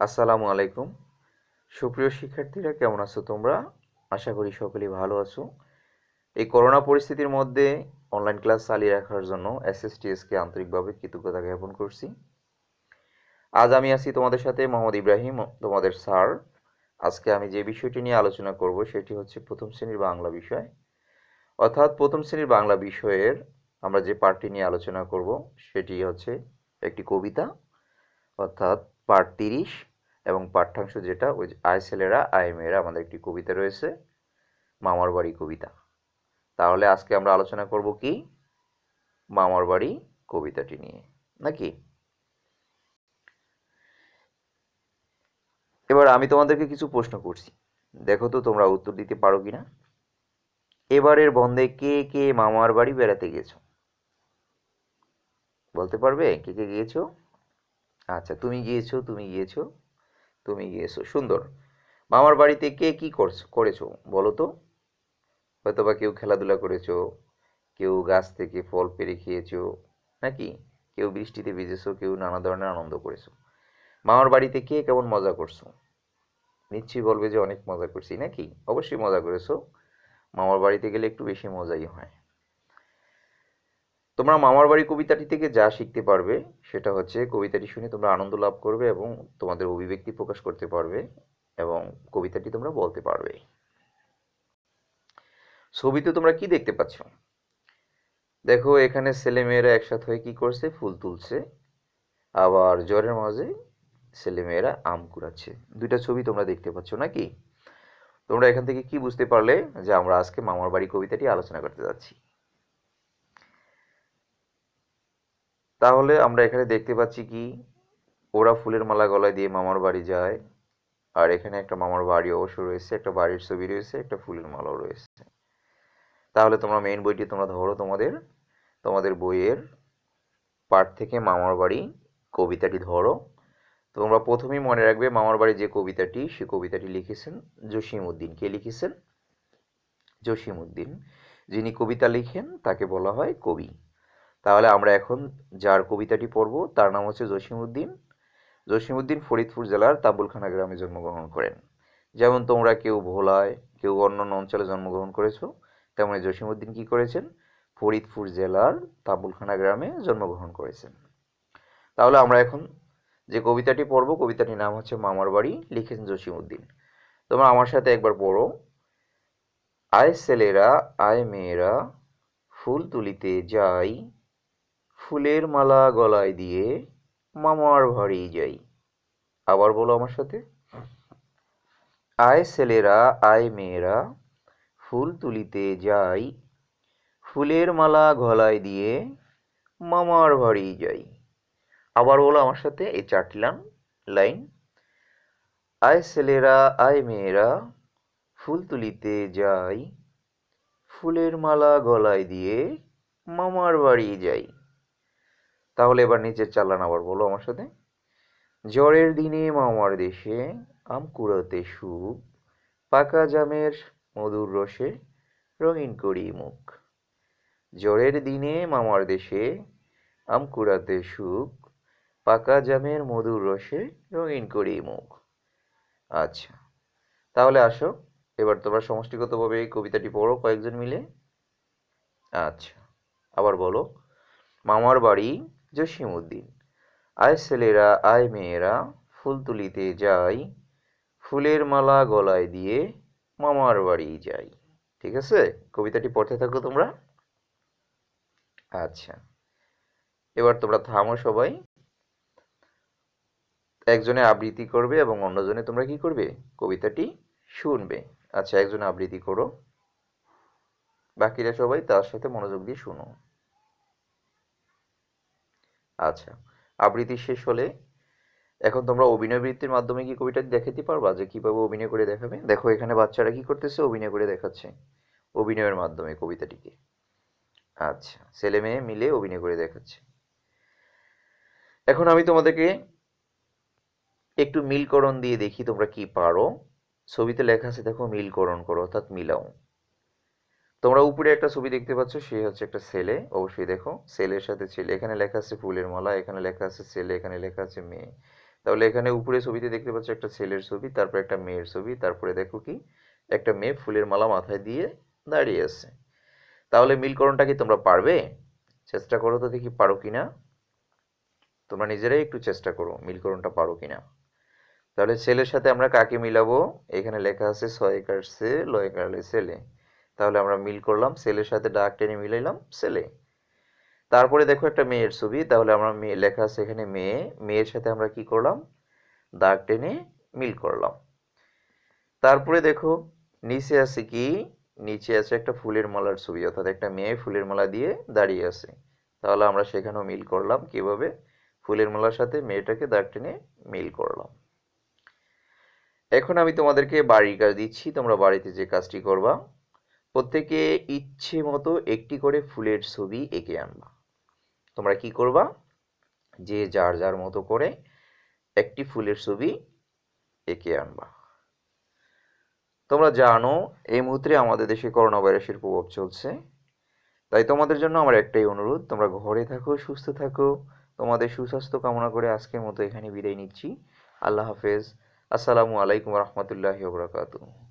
আসসালামু আলাইকুম। সুপ্রিয় শিক্ষার্থীরা, কেমন আছো তোমরা? আশা করি সকলেই ভালো আছো। এই করোনা পরিস্থিতির মধ্যে অনলাইন ক্লাস চালিয়ে রাখার জন্য এসএসটিএসকে আন্তরিকভাবে কৃতজ্ঞতা জ্ঞাপন করছি। আজ আমি আছি তোমাদের সাথে মোহাম্মদ ইব্রাহিম, তোমাদের স্যার। আজকে আমি যে বিষয়টি নিয়ে আলোচনা করব সেটি হচ্ছে প্রথম শ্রেণির বাংলা বিষয়। অর্থাৎ প্রথম শ্রেণির বাংলা বিষয়ের আমরা যে পার্টটি নিয়ে আলোচনা করব সেটি হচ্ছে একটি কবিতা। অর্থাৎ পার্ট তিরিশ এবং পাঠ্যাংশ যেটা, ওই আয় ছেলেরা, আয় মেয়েরা, আমাদের একটি কবিতা রয়েছে, মামার বাড়ি কবিতা। তাহলে আজকে আমরা আলোচনা করব কি? মামার বাড়ি কবিতাটি নিয়ে, নাকি? এবার আমি তোমাদেরকে কিছু প্রশ্ন করছি। দেখো তো তোমরা উত্তর দিতে পারো কিনা? এবারের বন্ধে কে কে মামার বাড়ি বেড়াতে গেছো? বলতে পারবে? কে কে গিয়েছো? আচ্ছা তুমি গিয়েছো তুমি গিয়েছো তুমি গিয়েছো, সুন্দর। মামার বাড়িতে কে কি করছ, করেছ বলো তো? হয়তো বা কেউ খেলাধুলা করেছ, কেউ গাছ থেকে ফল পেরে খেয়েছো, নাকি? কেউ বৃষ্টিতে ভিজেছো, কেউ নানা ধরনের আনন্দ করেছ। মামার বাড়িতে কে কেমন মজা করছ? নিশ্চয়ই বলবে যে অনেক মজা করছি, নাকি? অবশ্যই মজা করেছ। মামার বাড়িতে গেলে একটু বেশি মজাই হয়। তোমরা মামার বাড়ি কবিতাটি থেকে যা শিখতে পারবে, সেটা হচ্ছে কবিতাটি শুনে তোমরা আনন্দ লাভ করবে এবং তোমাদের অভিব্যক্তি প্রকাশ করতে পারবে এবং কবিতাটি তোমরা বলতে পারবে। ছবিতে তোমরা কি দেখতে পাচ্ছ? দেখো, এখানে ছেলেমেয়েরা একসাথে হয়ে কি করছে? ফুল তুলছে। আবার জ্বরের মাঝে ছেলেমেয়েরা আম কুড়াচ্ছে। দুইটা ছবি তোমরা দেখতে পাচ্ছ, নাকি? তোমরা এখান থেকে কি বুঝতে পারলে যে আমরা আজকে মামার বাড়ি কবিতাটি আলোচনা করতে যাচ্ছি? তাহলে আমরা এখানে দেখতে পাচ্ছি কি? ওরা ফুলের মালা গলায় দিয়ে মামার বাড়ি যায়। আর এখানে একটা মামার বাড়ি অবশ্য রয়েছে, একটা বাড়ির ছবি রয়েছে, একটা ফুলের মালাও রয়েছে। তাহলে তোমরা মেইন বইটি তোমরা ধরো তোমাদের তোমাদের বইয়ের পাঠ থেকে মামার বাড়ি কবিতাটি ধরো। তোমরা প্রথমেই মনে রাখবে মামার বাড়ি যে কবিতাটি, সে কবিতাটি লিখেছেন জসিম উদ্দিন কে লিখেছেন? জসিম উদ্দিন যিনি কবিতা লিখেন, তাকে বলা হয় কবি। তাহলে আমরা এখন যার কবিতাটি পড়ব, তার নাম হচ্ছে জসিমউদ্দিন। জসিমউদ্দিন ফরিদপুর জেলার তাবুলখানা গ্রামে জন্মগ্রহণ করেন। যেমন তোমরা কেউ ভোলায়, কেউ অন্য অঞ্চলে জন্মগ্রহণ করেছ, তেমনি জসিমউদ্দিন কি করেছেন? ফরিদপুর জেলার তাবুলখানা গ্রামে জন্মগ্রহণ করেছেন। তাহলে আমরা এখন যে কবিতাটি পড়ব, কবিতাটির নাম হচ্ছে মামার বাড়ি, লিখেছেন জসিমউদ্দিন। তোমরা আমার সাথে একবার পড়ো। আয় ছেলেরা, আয় মেয়েরা, ফুল তুলিতে যাই ফুলের মালা গলায় দিয়ে মামার বাড়ি যাই। আবার বলো আমার সাথে। আয় ছেলেরা, আয় মেয়েরা, ফুল তুলিতে যাই। ফুলের মালা গলায় দিয়ে মামার বাড়ি যাই। আবার বলো আমার সাথে এই চারটি লাইন। আয় ছেলেরা, আয় মেয়েরা, ফুল তুলিতে যাই। ফুলের মালা গলায় দিয়ে মামার বাড়ি যাই। তাহলে এবার নিচের চালান আবার বলো আমার সাথে। জ্বরের দিনে মামার দেশে আম কুড়াতে সুখ, পাকা জামের মধুর রসে রঙিন করি মুখ। জ্বরের দিনে মামার দেশে আম কুড়াতে সুখ, পাকা জামের মধুর রসে রঙিন করি মুখ। আচ্ছা তাহলে আসো, এবার তোমরা সমষ্টিগতভাবে এই কবিতাটি পড়ো কয়েকজন মিলে। আচ্ছা আবার বলো, মামার বাড়ি জসিমউদ্দিন। আয় ছেলেরা, আয় মেয়েরা, ফুল তুলিতে যাই, ফুলের মালা গলায় দিয়ে মামার বাড়ি যাই। ঠিক আছে? কবিতাটি পড়তে থাকো তোমরা। আচ্ছা। এবার তোমরা থামো সবাই। একজনে আবৃত্তি করবে এবং অন্যজনে তোমরা কি করবে? কবিতাটি শুনবে। আচ্ছা একজনে আবৃত্তি করো। বাকিরা সবাই তার সাথে মনোযোগ দিয়ে শুনো। আচ্ছা আবৃত্তি শেষ হলে এখন তোমরা অভিনয় বৃত্তির মাধ্যমে কি কবিতাটি দেখাতে পারবা? যে কীভাবে অভিনয় করে দেখাবে? দেখো, এখানে বাচ্চারা কি করতেছে? অভিনয় করে দেখাচ্ছে অভিনয়ের মাধ্যমে কবিতাটিকে। আচ্ছা ছেলে মেয়ে মিলে অভিনয় করে দেখাচ্ছে। এখন আমি তোমাদেরকে একটু মিলকরণ দিয়ে দেখি তোমরা কি পারো। ছবিতে লেখা আছে, দেখো, মিলকরণ করো, অর্থাৎ মিলাও। তোমরা উপরে একটা ছবি দেখতে পাচ্ছ সে হচ্ছে একটা ছেলে। অবশ্যই দেখো, ছেলের সাথে ছেলে, এখানে লেখা আছে ফুলের মালা, এখানে লেখা আছে ছেলে, এখানে লেখা আছে মেয়ে। তাহলে এখানে উপরে ছবিতে দেখতে পাচ্ছ একটা ছেলের ছবি, তারপর একটা মেয়ের ছবি, তারপরে দেখো কি, একটা মেয়ে ফুলের মালা মাথায় দিয়ে দাঁড়িয়ে আছে। তাহলে মিলকরণটা কি তোমরা পারবে? চেষ্টা করো তো দেখি পারো কিনা। তোমরা নিজেরাই একটু চেষ্টা করো, মিলকরণটা পারো কিনা। তাহলে ছেলের সাথে আমরা কাকে মিলাবো? এখানে লেখা আছে ছয় ছয়কার সে লয়কারে ছেলে। তাহলে আমরা মিল করলাম সেলের সাথে ডাক টেনে মিলাইলাম সেলে তারপরে দেখো একটা মেয়ের ছবি, তাহলে আমরা মেয়ে লেখা আছে এখানে মেয়ে মেয়ের সাথে আমরা কি করলাম? দাগ টেনে মিল করলাম। তারপরে দেখো, নিচে আছে কি? নিচে আছে একটা ফুলের মালার ছবি, অর্থাৎ একটা মেয়ে ফুলের মালা দিয়ে দাঁড়িয়ে আছে। তাহলে আমরা সেখানেও মিল করলাম কীভাবে? ফুলের মালার সাথে মেয়েটাকে দাগ টেনে মিল করলাম। এখন আমি তোমাদেরকে বাড়ির কাজ দিচ্ছি, তোমরা বাড়িতে যে কাজটি করবা প্রত্যেকে ইচ্ছে মতো একটি করে ফুলের ছবি এঁকে আনবা। তোমরা কি করবা? যে যার যার মতো করে একটি ফুলের ছবি এঁকে আনবা। তোমরা জানো, এই মুহূর্তে আমাদের দেশে করোনা ভাইরাসের প্রভাব চলছে। তাই তোমাদের জন্য আমার একটাই অনুরোধ, তোমরা ঘরে থাকো, সুস্থ থাকো। তোমাদের সুস্বাস্থ্য কামনা করে আজকের মতো এখানে বিদায় নিচ্ছি। আল্লাহ হাফেজ। আসসালামু আলাইকুম রহমতুল্লাহি বরকাতুহ।